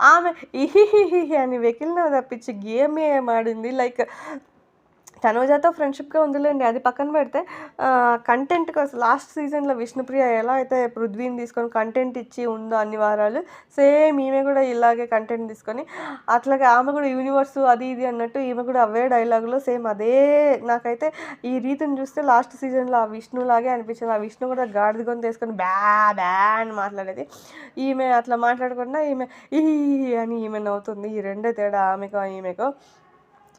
ఆమె ఇహిహిహి అని వెకిలిన తప్పించి గేమ్ ఏం ఆడింది. లైక్ తనుజాతో ఫ్రెండ్‌షిప్‌గా ఉందిలేండి. అది పక్కన పెడితే కంటెంట్ కోసం లాస్ట్ సీజన్‌లో విష్ణుప్రియ ఎలా అయితే పృథ్వీని తీసుకొని కంటెంట్ ఇచ్చి ఉందో అన్ని వారాలు, సేమ్ ఈమె కూడా ఇలాగే కంటెంట్ తీసుకొని, అట్లాగే ఆమె కూడా యూనివర్స్ అది ఇది అన్నట్టు ఈమె కూడా అవే డైలాగులో సేమ్ అదే నాకైతే ఈ రీతిని చూస్తే లాస్ట్ సీజన్‌లో ఆ విష్ణులాగే అనిపించింది. ఆ విష్ణు కూడా గాడిద తీసుకొని బ్యా బ్యా అని మాట్లాడేది. ఈమె అట్లా మాట్లాడకుండా ఈమె ఈ అని ఈమె నవ్వుతుంది. ఈ రెండే తేడా ఆమెకో, ఈమెకో.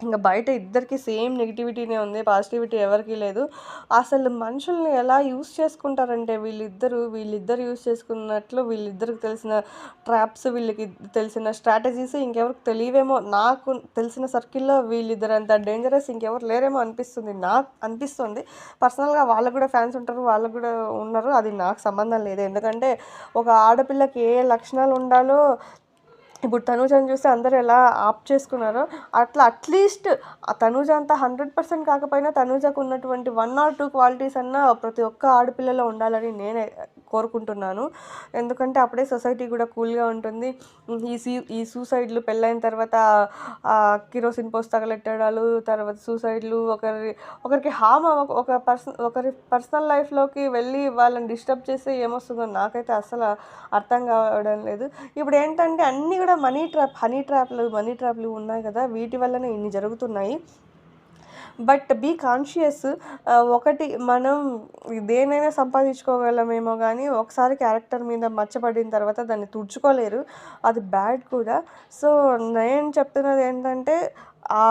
ఇంకా బయట ఇద్దరికీ సేమ్ నెగటివిటీనే ఉంది. పాజిటివిటీ ఎవరికీ లేదు. అసలు మనుషుల్ని ఎలా యూస్ చేసుకుంటారంటే వీళ్ళిద్దరూ, వీళ్ళిద్దరు యూస్ చేసుకున్నట్లు వీళ్ళిద్దరికి తెలిసిన ట్రాప్స్, వీళ్ళకి తెలిసిన స్ట్రాటజీస్ ఇంకెవరికి తెలియవేమో. నాకు తెలిసిన సర్కిల్‌లో వీళ్ళిద్దరంత డేంజరస్ ఇంకెవరు లేరేమో అనిపిస్తుంది. నాకు అనిపిస్తుంది. పర్సనల్‌గా వాళ్ళకి కూడా ఫ్యాన్స్ ఉంటారు. వాళ్ళకి కూడా ఉన్నారు. అది నాకు సంబంధం లేదు. ఎందుకంటే ఒక ఆడపిల్లకి ఏ లక్షణాలు ఉండాలో ఇప్పుడు తనూజని చూస్తే అందరూ ఎలా ఆప్ చేసుకున్నారో, అట్లా అట్‌లీస్ట్ ఆ తనూజ అంతా హండ్రెడ్ పర్సెంట్ కాకపోయినా తనూజకు ఉన్నటువంటి వన్ ఆర్ టూ క్వాలిటీస్ అన్నా ప్రతి ఒక్క ఆడపిల్లలో ఉండాలని నేనే కోరుకుంటున్నాను. ఎందుకంటే అప్పుడే సొసైటీ కూడా కూల్‌గా ఉంటుంది. ఈ సీ ఈ సూసైడ్‌లు పెళ్ళైన తర్వాత కిరోసిన్ పోసి తగలెట్టడాలు, తర్వాత సూసైడ్‌లు ఒకరి ఒకరికి హామ ఒక పర్సన్ ఒకరి పర్సనల్ లైఫ్‌లోకి వెళ్ళి వాళ్ళని డిస్టర్బ్ చేస్తే ఏమొస్తుందో నాకైతే అస్సలు అర్థం కావడం లేదు. ఇప్పుడు ఏంటంటే అన్నీ కూడా మనీ ట్రాప్, హనీ ట్రాప్‌లు, మనీ ట్రాప్‌లు ఉన్నాయి కదా! వీటి వల్లనే ఇన్ని జరుగుతున్నాయి. But be conscious. ఒకటి మనం దేనైనా సంపాదించుకోగలమేమో కానీ ఒకసారి క్యారెక్టర్ మీద మచ్చపడిన తర్వాత దాన్ని తుడుచుకోలేరు. అది బ్యాడ్ కూడా. సో, నేను చెప్తున్నది ఏంటంటే ఆ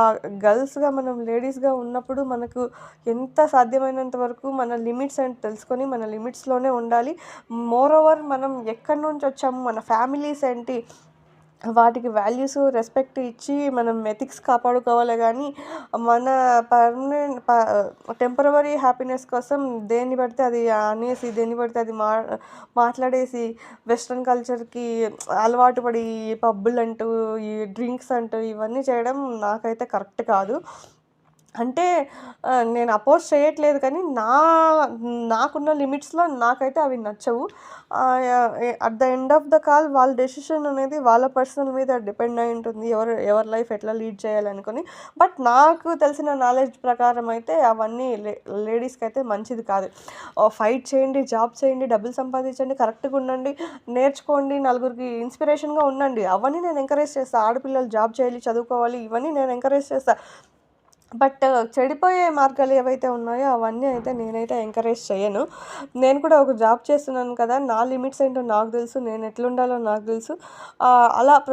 గర్ల్స్‌గా మనం లేడీస్‌గా ఉన్నప్పుడు మనకు ఎంత సాధ్యమైనంత వరకు మన లిమిట్స్ ఏంటి తెలుసుకొని మన లిమిట్స్‌లోనే ఉండాలి. మోరోవర్ మనం ఎక్కడి నుంచి వచ్చాము, మన ఫ్యామిలీస్ ఏంటి, వాటికి వాల్యూస్, రెస్పెక్ట్ ఇచ్చి మనం ఎథిక్స్ కాపాడుకోవాలి కానీ మన పర్మనెంట్ ప టెంపరవరీ హ్యాపీనెస్ కోసం దేన్ని పడితే అది అనేసి, దేన్ని పడితే అది మా మాట్లాడేసి వెస్ట్రన్ కల్చర్‌కి అలవాటు పడి పబ్బులు అంటూ ఈ డ్రింక్స్ అంటూ ఇవన్నీ చేయడం నాకైతే కరెక్ట్ కాదు. అంటే నేను అపోజ్ చేయట్లేదు కానీ నా నాకున్న లిమిట్స్‌లో నాకైతే అవి నచ్చవు. At the end of the call వాళ్ళ డెసిషన్ అనేది వాళ్ళ పర్సనల్ మీద డిపెండ్ అయి ఉంటుంది. ఎవరు ఎవరి లైఫ్ ఎట్లా లీడ్ చేయాలనుకుని బట్ నాకు తెలిసిన నాలెడ్జ్ ప్రకారం అయితే అవన్నీ లే అయితే మంచిది కాదు. ఫైట్ చేయండి, జాబ్ చేయండి, డబ్బులు సంపాదించండి, కరెక్ట్‌గా ఉండండి, నేర్చుకోండి, నలుగురికి ఇన్స్పిరేషన్‌గా ఉండండి. అవన్నీ నేను ఎంకరేజ్ చేస్తాను ఆడపిల్లలు జాబ్ చేయాలి, చదువుకోవాలి ఇవన్నీ నేను ఎంకరేజ్ చేస్తాను బట్ చెడిపోయే మార్గాలు ఏవైతే ఉన్నాయో అవన్నీ అయితే నేనైతే ఎంకరేజ్ చేయను. నేను కూడా ఒక జాబ్ చేస్తున్నాను కదా! నా లిమిట్స్ ఏంటో నాకు తెలుసు. నేను ఎట్లుండాలో నాకు తెలుసు. అలా ప్రతి